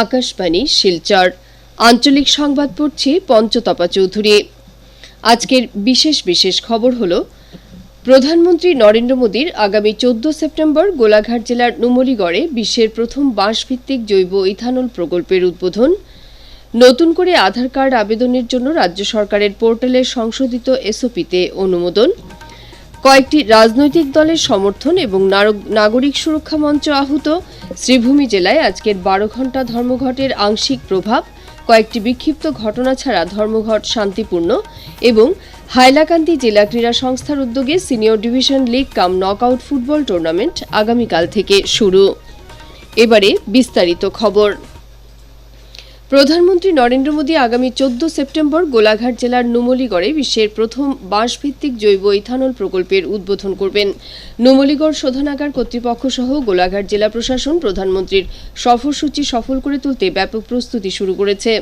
আকাশবাণী, শিলচর। আঞ্চলিক সংবাদ পড়ছি পঞ্চতপা চৌধুরী। আজকের বিশেষ বিশেষ খবর হল, প্রধানমন্ত্রী নরেন্দ্র মোদীর আগামী চোদ্দ সেপ্টেম্বর গোলাঘাট জেলার নুমলিগড়ে বিশ্বের প্রথম বাঁশভিত্তিক জৈব ইথানল প্রকল্পের উদ্বোধন। নতুন করে আধার কার্ড আবেদনের জন্য রাজ্য সরকারের পোর্টালে সংশোধিত এসওপিতে অনুমোদন। কয়েকটি রাজনৈতিক দলের সমর্থন এবং নাগরিক সুরক্ষা মঞ্চ আহত। শ্রীভূমি জেলায় আজকের বারো ঘণ্টা ধর্মঘটের আংশিক প্রভাব, কয়েকটি বিক্ষিপ্ত ঘটনা ছাড়া ধর্মঘট শান্তিপূর্ণ এবং হাইলাকান্দি জেলা ক্রীড়া সংস্থার উদ্যোগে senior division league cum knockout football tournament আগামীকাল থেকে শুরু। এবারে বিস্তারিত খবর। প্রধানমন্ত্রী নরেন্দ্র মোদী আগামী চোদ্দ সেপ্টেম্বর গোলাঘাট জেলার নুমলিগড়ে বিশ্বের প্রথম বাঁশভিত্তিক জৈব ইথানল প্রকল্পের উদ্বোধন করবেন। নুমলিগড় শোধনাগার কর্তৃপক্ষ সহ গোলাঘাট জেলা প্রশাসন প্রধানমন্ত্রীর সফরসূচি সফল করে তুলতে ব্যাপক প্রস্তুতি শুরু করেছে।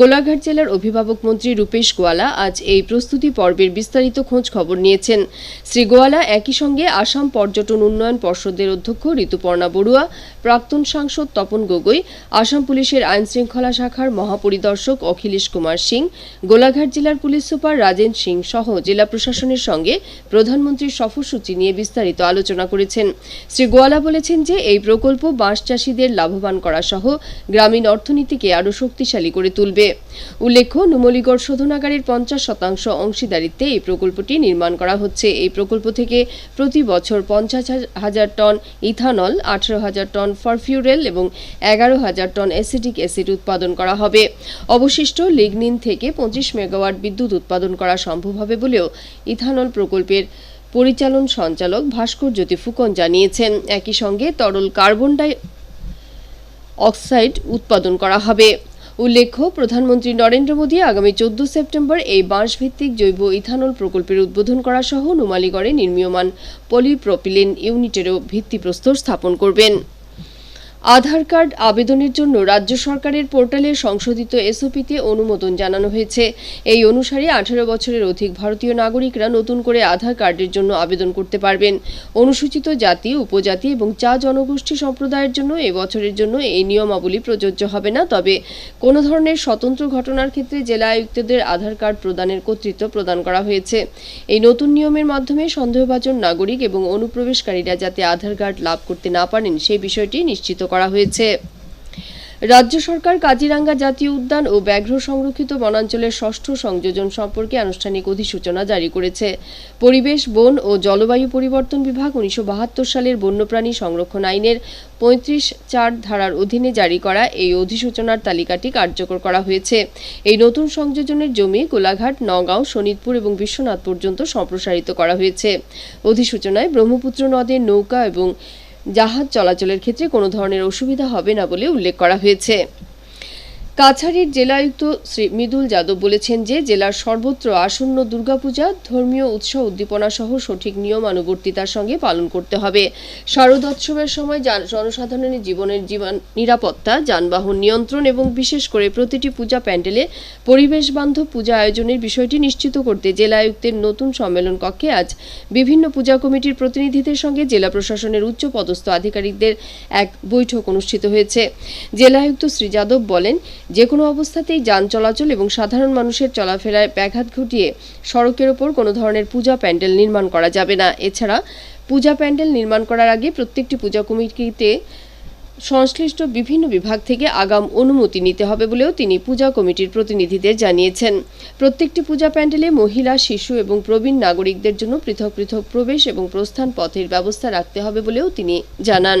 গোলাঘাট জেলার অভিভাবক মন্ত্রী রূপেশ গোয়ালা আজ এই প্রস্তুতি পর্বের বিস্তারিত খোঁজ খবর নিয়েছেন। শ্রী গোয়ালা একই সঙ্গে আসাম পর্যটন উন্নয়ন পর্ষদের অধ্যক্ষ ঋতুপর্ণা বড়ুয়া, প্রাক্তন সাংসদ তপন গগৈ, আসাম পুলিশের আইন শৃঙ্খলা শাখার মহাপরিদর্শক অখিলেশ কুমার সিং, গোলাঘাট জেলার পুলিশ সুপার রাজেন সিং সহ জেলা প্রশাসনের সঙ্গে প্রধানমন্ত্রীর সফরসূচি নিয়ে বিস্তারিত আলোচনা করেছেন। শ্রী গোয়ালা বলেছেন যে, এই প্রকল্প বাঁশ চাষিদের লাভবান করা সহ গ্রামীণ অর্থনীতিকে আরও শক্তিশালী করে তুলবে। উল্লেখ্য, নুমলিগড় শোধনাগারের পঞ্চাশ শতাংশ অংশীদারিত্বে এই প্রকল্পটি নির্মাণ করা হচ্ছে। এই প্রকল্প থেকে প্রতি বছর পঞ্চাশ হাজার টন ইথানল, আঠারো হাজার টন ফরফিউরেল এবং এগারো হাজার টন অ্যাসিডিক অ্যাসিড উৎপাদন করা হবে। অবশিষ্ট লিগনিন থেকে পঁচিশ মেগাওয়াট বিদ্যুৎ উৎপাদন করা সম্ভব হবে বলেও ইথানল প্রকল্পের পরিচালন সঞ্চালক ভাস্কর জ্যোতি ফুকন জানিয়েছেন। একই সঙ্গে তরল কার্বন ডাই অক্সাইড উৎপাদন করা হবে। উল্লেখ্য, প্রধানমন্ত্রী নরেন্দ্র মোদী আগামী চোদ্দ সেপ্টেম্বর এই বাঁশভিত্তিক জৈব ইথানল প্রকল্পের উদ্বোধন করা সহ নুমালীগড়ে নির্মীয়মান পলিপ্রপিলিন ইউনিটেরও ভিত্তিপ্রস্তর স্থাপন করবেন। আধার কার্ড আবেদনের জন্য রাজ্য সরকারের পোর্টালে সংশোধিত এসওপিতে অনুমোদন জানানো হয়েছে। এই অনুসারে আঠারো বছরের অধিক ভারতীয় নাগরিকরা নতুন করে আধার কার্ডের জন্য আবেদন করতে পারবেন। অনুসূচিত জাতি, উপজাতি এবং চা জনগোষ্ঠী সম্প্রদায়ের জন্য এবছরের জন্য এই নিয়মাবলী প্রযোজ্য হবে না। তবে কোনো ধরনের স্বতন্ত্র ঘটনার ক্ষেত্রে জেলা আয়ুক্তদের আধার কার্ড প্রদানের কর্তৃত্ব প্রদান করা হয়েছে। এই নতুন নিয়মের মাধ্যমে সন্দেহভাজন নাগরিক এবং অনুপ্রবেশকারীরা যাতে আধার কার্ড লাভ করতে না পারেন সেই বিষয়টি নিশ্চিত করা হয়েছে। রাজ্য সরকার কাজিরাঙ্গা জাতীয় উদ্যান ও ব্যাঘ্র সংরক্ষিত বনাঞ্চলের ষষ্ঠ সংযোজন সম্পর্কে আনুষ্ঠানিক অধিসূচনা জারি করেছে। পরিবেশ, বন ও জলবায়ু পরিবর্তন বিভাগ উনিশশো বাহাত্তর সালের বন্যপ্রাণী সংরক্ষণ আইনের পঁয়ত্রিশ চার ধারার অধীনে জারি করা এই অধিসূচনার তালিকাটি কার্যকর করা হয়েছে। এই নতুন সংযোজনের জমি কোলাঘাট নগাঁও শোনিতপুর এবং বিশ্বনাথ পর্যন্ত সম্প্রসারিত করা হয়েছে। অধিসূচনায় ব্রহ্মপুত্র নদের নৌকা এবং জাহাজ চলাচলের ক্ষেত্রে কোনো ধরনের অসুবিধা হবে না বলে উল্লেখ করা হয়েছে। কাছাড়ের জেলায়ুক্ত শ্রী মৃদুল যাদব বলেছেন যে জেলার সর্বত্র আসন্ন দুর্গাপূজা ধর্মীয় উৎসব উদ্দীপনা সহ সঠিক নিয়মানুবর্তিতার সঙ্গে পালন করতে হবে। শারদোৎসবের সময় জনসাধারণের জীবনের জীবন নিরাপত্তা, যানবাহন নিয়ন্ত্রণ এবং বিশেষ করে প্রতিটি পূজা প্যান্ডেলে পরিবেশ বান্ধব পূজা আয়োজনের বিষয়টি নিশ্চিত করতে জেলা আয়ুক্তের নতুন সম্মেলন কক্ষে আজ বিভিন্ন পূজা কমিটির প্রতিনিধিদের সঙ্গে জেলা প্রশাসনের উচ্চ পদস্থ আধিকারিকদের এক বৈঠক অনুষ্ঠিত হয়েছে। জেলা আয়ুক্ত শ্রী যাদব বলেন যে কোনো অবস্থাতেই যান চলাচল এবং সাধারণ মানুষের চলাফেরায় ব্যাঘাত ঘটিয়ে সড়কের ওপর কোনো ধরনের পূজা প্যান্ডেল নির্মাণ করা যাবে না। এছাড়া পূজা প্যান্ডেল নির্মাণ করার আগে প্রত্যেকটি পূজা কমিটিতে সংশ্লিষ্ট বিভিন্ন বিভাগ থেকে আগাম অনুমতি নিতে হবে বলেও তিনি পূজা কমিটির প্রতিনিধিদের জানিয়েছেন। প্রত্যেকটি পূজা প্যান্ডেলে মহিলা, শিশু এবং প্রবীণ নাগরিকদের জন্য পৃথক পৃথক প্রবেশ এবং প্রস্থান পথের ব্যবস্থা রাখতে হবে বলেও তিনি জানান।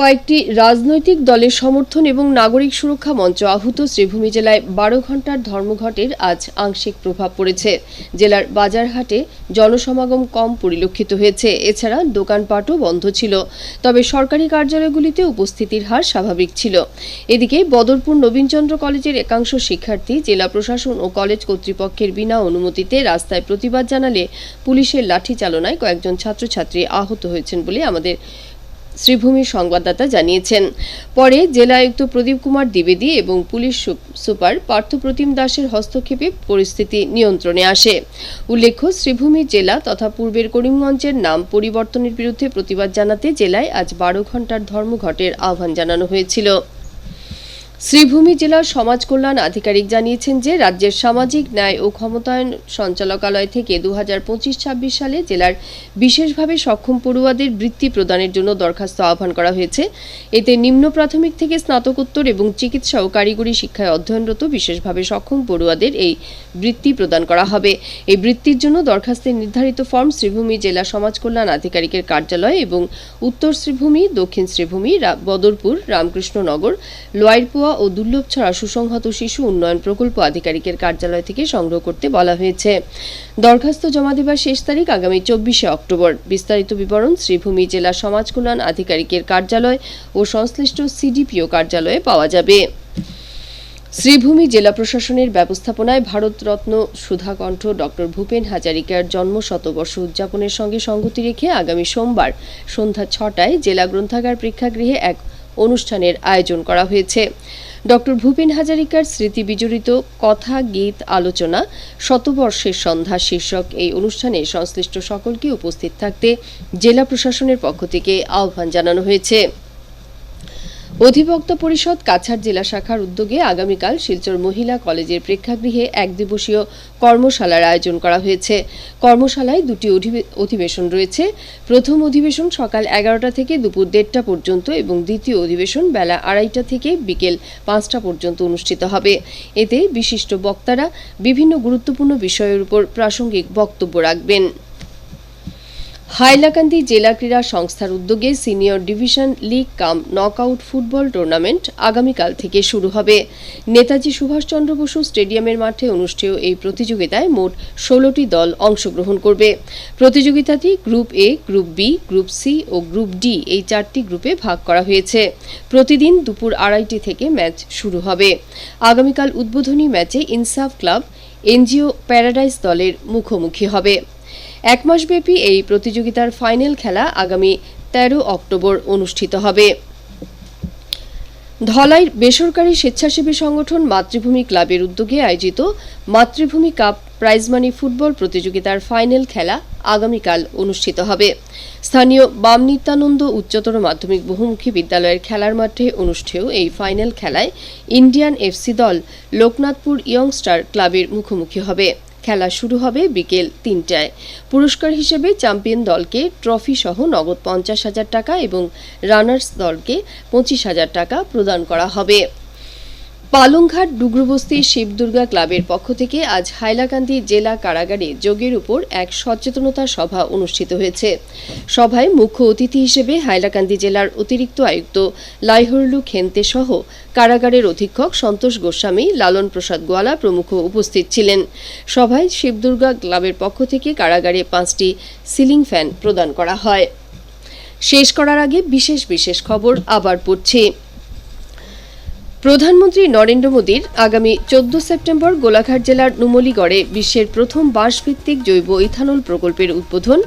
কয়েকটি রাজনৈতিক দলের সমর্থন এবং নাগরিক সুরক্ষা মঞ্চ আহত শ্রীভূমি জেলায় বারো ঘণ্টার ধর্মঘটের আজ আংশিক প্রভাব পড়েছে। জেলার বাজারহাটে জনসমাগম কম পরিলক্ষিত হয়েছে। এছাড়া দোকানপাটও বন্ধ ছিল। তবে সরকারি কার্যালয়গুলিতে উপস্থিতির হার স্বাভাবিক ছিল। এদিকে বদরপুর নবীনচন্দ্র কলেজের একাংশ শিক্ষার্থী, জেলা প্রশাসন ও কলেজ কর্তৃপক্ষের বিনা অনুমতিতে রাস্তায় প্রতিবাদ জানালে পুলিশের লাঠি চালনায় কয়েকজন ছাত্রছাত্রী আহত হয়েছেন বলে আমাদের শ্রীভূমির সংবাদদাতা জানিয়েছেন। পরে জেলা আয়ুক্ত প্রদীপ কুমার দ্বিবেদী এবং পুলিশ সুপার পার্থপ্রতিম দাসের হস্তক্ষেপে পরিস্থিতি নিয়ন্ত্রণে আসে। উল্লেখ্য, শ্রীভূমি জেলা তথা পূর্বের করিমগঞ্জের নাম পরিবর্তনের বিরুদ্ধে প্রতিবাদ জানাতে জেলায় আজ বারো ঘণ্টার ধর্মঘটের আহ্বান জানানো হয়েছিল। শ্রীভূমি জেলার সমাজ কল্যাণ আধিকারিক জানিয়েছেন যে রাজ্যের সামাজিক ন্যায় ও ক্ষমতায়ন সঞ্চালকালয় থেকে দু হাজার পঁচিশ ছাব্বিশ সালে জেলার বিশেষভাবে সক্ষম পড়ুয়াদের বৃত্তি প্রদানের জন্য দরখাস্ত আহ্বান করা হয়েছে। এতে নিম্ন প্রাথমিক থেকে স্নাতকোত্তর এবং চিকিৎসা ও কারিগরি শিক্ষায় অধ্যয়নরত বিশেষভাবে সক্ষম পড়ুয়াদের এই বৃত্তি প্রদান করা হবে। এই বৃত্তির জন্য দরখাস্তের নির্ধারিত ফর্ম শ্রীভূমি জেলা সমাজ কল্যাণ আধিকারিকের কার্যালয় এবং উত্তর শ্রীভূমি, দক্ষিণ শ্রীভূমি বদরপুর, রামকৃষ্ণনগর লোয়ারপোয়া ও দুর্লভ ছাড়া সুসংহত শিশু উন্নয়ন প্রকল্প আধিকারিকের কার্যালয় থেকে সংগ্রহ করতে বলা হয়েছে। দরখাস্ত জমা দেবার শেষ তারিখ আগামী চব্বিশে অক্টোবর। বিস্তারিত বিবরণ শ্রীভূমি জেলা সমাজ কল্যাণ আধিকারিকের কার্যালয় ও সংশ্লিষ্ট সিডিপিও কার্যালয়ে পাওয়া যাবে। শ্রীভূমি জেলা প্রশাসনের ব্যবস্থাপনায় ভারতরত্ন সুধাকণ্ঠ ডক্টর ভূপেন হাজারিকার জন্ম শতবর্ষ উদযাপনের সঙ্গে সঙ্গতি রেখে আগামী সোমবার সন্ধ্যা ছটায় জেলা গ্রন্থাগার প্রেক্ষাগৃহে এক অনুষ্ঠানের আয়োজন করা হয়েছে। ডক্টর ভূপেন হাজারিকার স্মৃতি বিজড়িত কথা, গীত, আলোচনা, শতবর্ষের সন্ধ্যা শীর্ষক এই অনুষ্ঠানে সংশ্লিষ্ট সকলকে উপস্থিত থাকতে জেলা প্রশাসনের পক্ষ থেকে আহ্বান জানানো হয়েছে। অধিবক্তা পরিষদ কাছাড় জেলা শাখার উদ্যোগে আগামীকাল শিলচর মহিলা কলেজের প্রেক্ষাগৃহে এক দিবসীয় কর্মশালার আয়োজন করা হয়েছে। কর্মশালায় দুটি অধিবে- অধিবেশন রয়েছে। প্রথম অধিবেশন সকাল এগারোটা থেকে দুপুর দেড়টা পর্যন্ত এবং দ্বিতীয় অধিবেশন বেলা আড়াইটা থেকে বিকেল পাঁচটা পর্যন্ত অনুষ্ঠিত হবে। এতে বিশিষ্ট বক্তারা বিভিন্ন গুরুত্বপূর্ণ বিষয়ের উপর প্রাসঙ্গিক বক্তব্য রাখবেন। হাইলাকান্দি জেলা ক্রীড়া সংস্থার উদ্যোগে senior division league cum knockout football tournament আগামীকাল থেকে শুরু হবে। নেতাজি সুভাষচন্দ্র বসু স্টেডিয়ামের মাঠে অনুষ্ঠেয় এই প্রতিযোগিতায় মোট ষোলোটি দল অংশগ্রহণ করবে। প্রতিযোগিতাটি group A, group B, group C O group D এই চারটি গ্রুপে ভাগ করা হয়েছে। প্রতিদিন দুপুর আড়াইটি থেকে ম্যাচ শুরু হবে। আগামীকাল উদ্বোধনী ম্যাচে ইনসাফ ক্লাব, এনজিও প্যারাডাইস দলের মুখোমুখি হবে। এক মাসব্যাপী এই প্রতিযোগিতার ফাইনাল খেলা আগামী তেরো অক্টোবর অনুষ্ঠিত হবে। ধলাই বেসরকারি স্বেচ্ছাসেবী সংগঠন মাতৃভূমি ক্লাবের উদ্যোগে আয়োজিত মাতৃভূমি কাপ প্রাইজ মানি ফুটবল প্রতিযোগিতার ফাইনাল খেলা আগামীকাল অনুষ্ঠিত হবে। স্থানীয় বাম নিত্যানন্দ উচ্চতর মাধ্যমিক বহুমুখী বিদ্যালয়ের খেলার মাঠে অনুষ্ঠেয় এই ফাইনাল খেলায় ইন্ডিয়ান এফসি দল লোকনাথপুর ইয়ংস্টার ক্লাবের মুখোমুখি হবে। খেলা শুরু হবে বিকেল তিনটায়। পুরস্কার হিসেবে চ্যাম্পিয়ন দলকে ট্রফি সহ নগদ পঞ্চাশ হাজার টাকা এবং রানার্স দলকে পঁচিশ হাজার টাকা প্রদান করা হবে। পালংঘাট ডুগরুবস্তি শিবদুর্গা ক্লাবের পক্ষ থেকে আজ হাইলাকান্দি জেলা কারাগারে যোগের উপর এক সচেতনতা সভা অনুষ্ঠিত হয়েছে। সভায় মুখ্য অতিথি হিসেবে হাইলাকান্দি জেলার অতিরিক্ত আয়ুক্ত লাইহরলু খেন্তে সহ কারাগারের অধীক্ষক সন্তোষ গোস্বামী, লালন প্রসাদ গোয়ালা প্রমুখ উপস্থিত ছিলেন। সভায় শিবদুর্গা ক্লাবের পক্ষ থেকে কারাগারে পাঁচটি সিলিং ফ্যান প্রদান করা হয়। শেষ করার আগে বিশেষ বিশেষ খবর আবার পড়ছি। প্রধানমন্ত্রী নরেন্দ্র মোদীর আগামী চোদ্দ সেপ্টেম্বর গোলাঘাট জেলার নুমলিগড়ে বিশ্বের প্রথম বাঁশভিত্তিক জৈব ইথানল প্রকল্পের উদ্বোধন।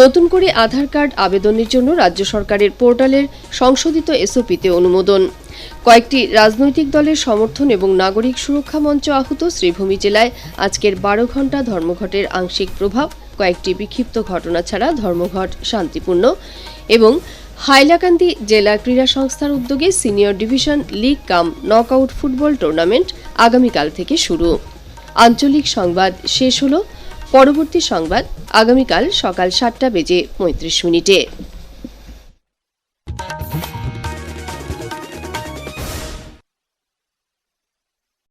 নতুন করে আধার কার্ড আবেদনের জন্য রাজ্য সরকারের পোর্টালের সংশোধিত এসওপিতে অনুমোদন। কয়েকটি রাজনৈতিক দলের সমর্থন এবং নাগরিক সুরক্ষা মঞ্চ আহত শ্রীভূমি জেলায় আজকের বারো ঘণ্টা ধর্মঘটের আংশিক প্রভাব, কয়েকটি বিক্ষিপ্ত ঘটনা ছাড়া ধর্মঘট শান্তিপূর্ণ এবং হাইলাকান্দি জেলা ক্রীড়া সংস্থার উদ্যোগে senior division league cum knockout football tournament আগামীকাল থেকে শুরু। আঞ্চলিক সংবাদ শেষ হল। পরবর্তী সংবাদ আগামীকাল সকাল সাতটা বেজে পঁয়ত্রিশ মিনিটে।